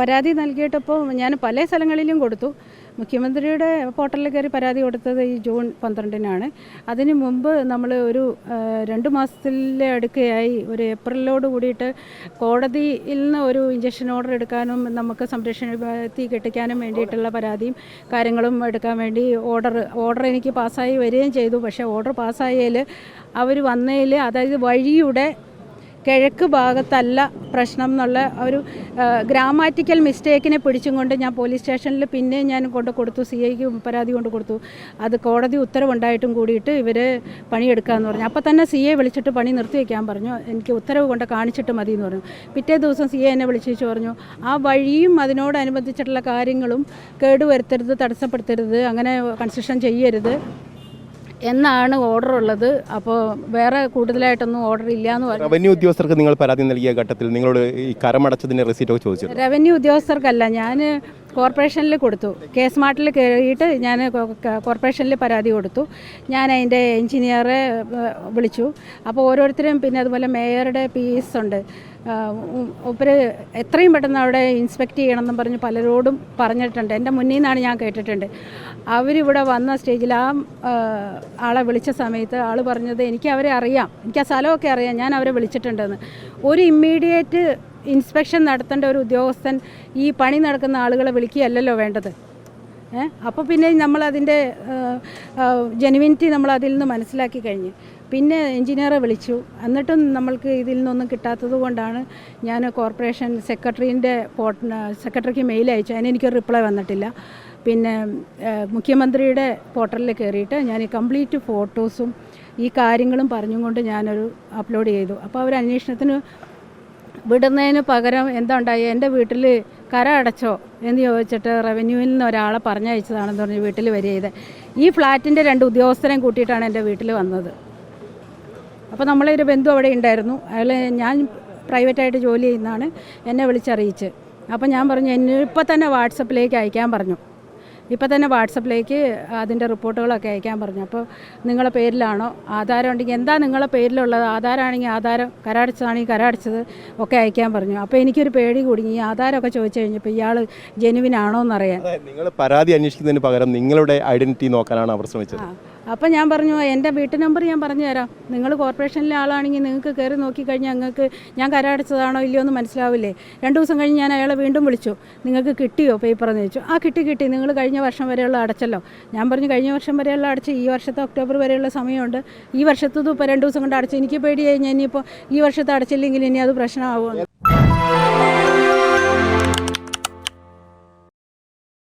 പരാതി നൽകിയിട്ടപ്പോൾ ഞാൻ പല സ്ഥലങ്ങളിലും കൊടുത്തു. മുഖ്യമന്ത്രിയുടെ പോർട്ടലിൽ കയറി പരാതി കൊടുത്തത് ഈ ജൂൺ പന്ത്രണ്ടിനാണ്. അതിനു മുമ്പ് നമ്മൾ ഒരു രണ്ട് മാസത്തിലെ അടുക്കയായി ഒരു ഏപ്രിലോട് കൂടിയിട്ട് കോടതിയിൽ നിന്ന് ഒരു ഇഞ്ചക്ഷൻ ഓർഡർ എടുക്കാനും നമുക്ക് സംരക്ഷണ വിഭാഗത്തിൽ കെട്ടിക്കാനും വേണ്ടിയിട്ടുള്ള പരാതിയും കാര്യങ്ങളും എടുക്കാൻ വേണ്ടി ഓർഡർ ഓർഡർ എനിക്ക് പാസ്സായി വരികയും ചെയ്തു. പക്ഷേ ഓർഡർ പാസ്സായതിൽ അവർ വന്നതിൽ അതായത് വഴിയുടെ കിഴക്ക് ഭാഗത്തല്ല പ്രശ്നം എന്നുള്ള ഒരു ഗ്രാമാറ്റിക്കൽ മിസ്റ്റേക്കിനെ പിടിച്ചും കൊണ്ട് ഞാൻ പോലീസ് സ്റ്റേഷനിൽ പിന്നെ ഞാൻ കൊണ്ട് കൊടുത്തു സി ഐക്ക് പരാതി കൊണ്ട് കൊടുത്തു. അത് കോടതി ഉത്തരവുണ്ടായിട്ടും കൂടിയിട്ട് ഇവർ പണിയെടുക്കാമെന്ന് പറഞ്ഞു. അപ്പോൾ തന്നെ സി എ വിളിച്ചിട്ട് പണി നിർത്തി വയ്ക്കാൻ പറഞ്ഞു. എനിക്ക് ഉത്തരവ് കൊണ്ട് കാണിച്ചിട്ട് മതി എന്ന് പറഞ്ഞു. പിറ്റേ ദിവസം സി എ എന്നെ വിളിച്ചു പറഞ്ഞു ആ വഴിയും അതിനോടനുബന്ധിച്ചിട്ടുള്ള കാര്യങ്ങളും കേടുവരുത്തരുത് തടസ്സപ്പെടുത്തരുത് അങ്ങനെ കൺസ്ട്രക്ഷൻ ചെയ്യരുത്. എന്നാണ് ഓർഡർ ഉള്ളത്. അപ്പോൾ വേറെ കൂടുതലായിട്ടൊന്നും ഓർഡർ ഇല്ല എന്ന് പറഞ്ഞു റവന്യൂ ഉദ്യോഗസ്ഥർക്ക് നിങ്ങൾ പരാതി നൽകിയ ഘട്ടത്തിൽ നിങ്ങളോട് ഈ കരമടച്ചതിന്റെ റെസീറ്റ് ഒക്കെ ചോദിച്ചു റവന്യൂ ഉദ്യോഗസ്ഥർക്കല്ല ഞാൻ കോർപ്പറേഷനിൽ കൊടുത്തു. കെ സ്മാർട്ടിൽ കയറിയിട്ട് ഞാൻ കോർപ്പറേഷനിൽ പരാതി കൊടുത്തു. ഞാൻ അതിന്റെ എഞ്ചിനീയറെ വിളിച്ചു. അപ്പോൾ ഓരോരുത്തരും പിന്നെ അതുപോലെ മേയറുടെ പി എസ് ഉണ്ട് ഒപ്പര എത്രയും പെട്ടെന്ന് അവിടെ ഇൻസ്പെക്ട് ചെയ്യണമെന്നും പറഞ്ഞ് പലരോടും പറഞ്ഞിട്ടുണ്ട്. എന്റെ മുന്നിൽ നിന്നാണ് ഞാൻ കേട്ടിട്ടുണ്ട്. അവരിവിടെ വന്ന സ്റ്റേജിൽ ആ, ആളെ വിളിച്ച സമയത്ത് ആൾ പറഞ്ഞത് എനിക്ക് അവരെ അറിയാം. എനിക്ക് ആ സ്ഥലമൊക്കെ അറിയാം. ഞാൻ അവരെ വിളിച്ചിട്ടുണ്ടെന്ന്. ഒരു ഇമ്മീഡിയറ്റ് ഇൻസ്പെക്ഷൻ നടത്തേണ്ട ഒരു ഉദ്യോഗസ്ഥൻ ഈ പണി നടക്കുന്ന ആളുകളെ വിളിക്കുകയല്ലല്ലോ വേണ്ടത്. അപ്പോൾ പിന്നെ നമ്മൾ നമ്മളതിന്റെ ജെനുവിനിറ്റി നമ്മൾ അതിൽ നിന്ന് മനസ്സിലാക്കി കഴിഞ്ഞ്. പിന്നെ എഞ്ചിനീയറെ വിളിച്ചു. എന്നിട്ടും നമ്മൾക്ക് ഇതിൽ നിന്നൊന്നും കിട്ടാത്തത് കൊണ്ടാണ് ഞാൻ കോർപ്പറേഷൻ സെക്രട്ടറീന്റെ പോർട്ട് സെക്രട്ടറിക്ക് മെയിൽ അയച്ചു. അതിന് എനിക്കൊരു റിപ്ലൈ വന്നിട്ടില്ല. പിന്നെ മുഖ്യമന്ത്രിയുടെ പോർട്ടലിൽ കയറിയിട്ട് ഞാൻ കംപ്ലീറ്റ് ഫോട്ടോസും ഈ കാര്യങ്ങളും പറഞ്ഞും കൊണ്ട് ഞാനൊരു അപ്ലോഡ് ചെയ്തു. അപ്പോൾ അവർ അന്വേഷണത്തിന് വിടുന്നതിന് പകരം എന്തുണ്ടായി? എന്റെ വീട്ടിൽ കര അടച്ചോ എന്ന് ചോദിച്ചിട്ട് റവന്യൂവിൽ നിന്ന് ഒരാളെ പറഞ്ഞയച്ചതാണെന്ന് പറഞ്ഞ് വീട്ടിൽ വരിക ഈ ഫ്ലാറ്റിന്റെ രണ്ട് ഉദ്യോഗസ്ഥരെയും കൂട്ടിയിട്ടാണ് എന്റെ വീട്ടിൽ വന്നത്. അപ്പോൾ നമ്മളെ ഒരു ബന്ധു അവിടെ ഉണ്ടായിരുന്നു. അയാൾ ഞാൻ പ്രൈവറ്റായിട്ട് ജോലി ചെയ്യുന്നതാണ്. എന്നെ വിളിച്ചറിയിച്ച്. അപ്പോൾ ഞാൻ പറഞ്ഞു എന്നെ ഇപ്പോൾ തന്നെ വാട്സപ്പിലേക്ക് അയക്കാൻ പറഞ്ഞു. ഇപ്പോൾ തന്നെ വാട്സപ്പിലേക്ക് അതിന്റെ റിപ്പോർട്ടുകളൊക്കെ അയക്കാൻ പറഞ്ഞു. അപ്പോൾ നിങ്ങളെ പേരിലാണോ ആധാരം ഉണ്ടെങ്കിൽ എന്താ നിങ്ങളെ പേരിലുള്ളത്? ആധാരമാണെങ്കിൽ ആധാരം കരടച്ചതാണെങ്കിൽ കരടച്ചത് ഒക്കെ അയക്കാൻ പറഞ്ഞു. അപ്പോൾ എനിക്കൊരു പേടി കുടുങ്ങി ഈ ആധാരമൊക്കെ ചോദിച്ചു കഴിഞ്ഞപ്പോൾ ഇയാൾ ജെനുവിനാണോ എന്നറിയാൻ. നിങ്ങൾ പരാതി അന്വേഷിക്കുന്നതിന് പകരം നിങ്ങളുടെ ഐഡന്റിറ്റി നോക്കാനാണ് അവർ ശ്രമിച്ചത്. അപ്പം ഞാൻ പറഞ്ഞു എന്റെ വീട്ടു നമ്പർ ഞാൻ പറഞ്ഞു തരാം. നിങ്ങൾ കോർപ്പറേഷനിലെ ആളാണെങ്കിൽ നിങ്ങൾക്ക് കയറി നോക്കിക്കഴിഞ്ഞാൽ നിങ്ങൾക്ക് ഞാൻ കരടച്ചതാണോ ഇല്ലയോ എന്ന് മനസ്സിലാവില്ലേ? രണ്ട് ദിവസം കഴിഞ്ഞ് ഞാൻ അയാളെ വീണ്ടും വിളിച്ചു. നിങ്ങൾക്ക് കിട്ടിയോ? പേപ്പർ എന്ന് ചോദിച്ചു. ആ കിട്ടി കിട്ടി. നിങ്ങൾ കഴിഞ്ഞ വർഷം വരെയുള്ള അടച്ചല്ലോ. ഞാൻ പറഞ്ഞു കഴിഞ്ഞ വർഷം വരെയുള്ള അടച്ച് ഈ വർഷത്തെ ഒക്ടോബർ വരെയുള്ള സമയമുണ്ട്. ഈ വർഷത്തത് ഇപ്പോൾ രണ്ട് ദിവസം കൊണ്ട് അടച്ച്. എനിക്ക് പേടിയായി ഞാൻ ഇനിയിപ്പോൾ ഈ വർഷത്തെ അടച്ചില്ലെങ്കിൽ ഇനി അത് പ്രശ്നമാവുമെന്ന്.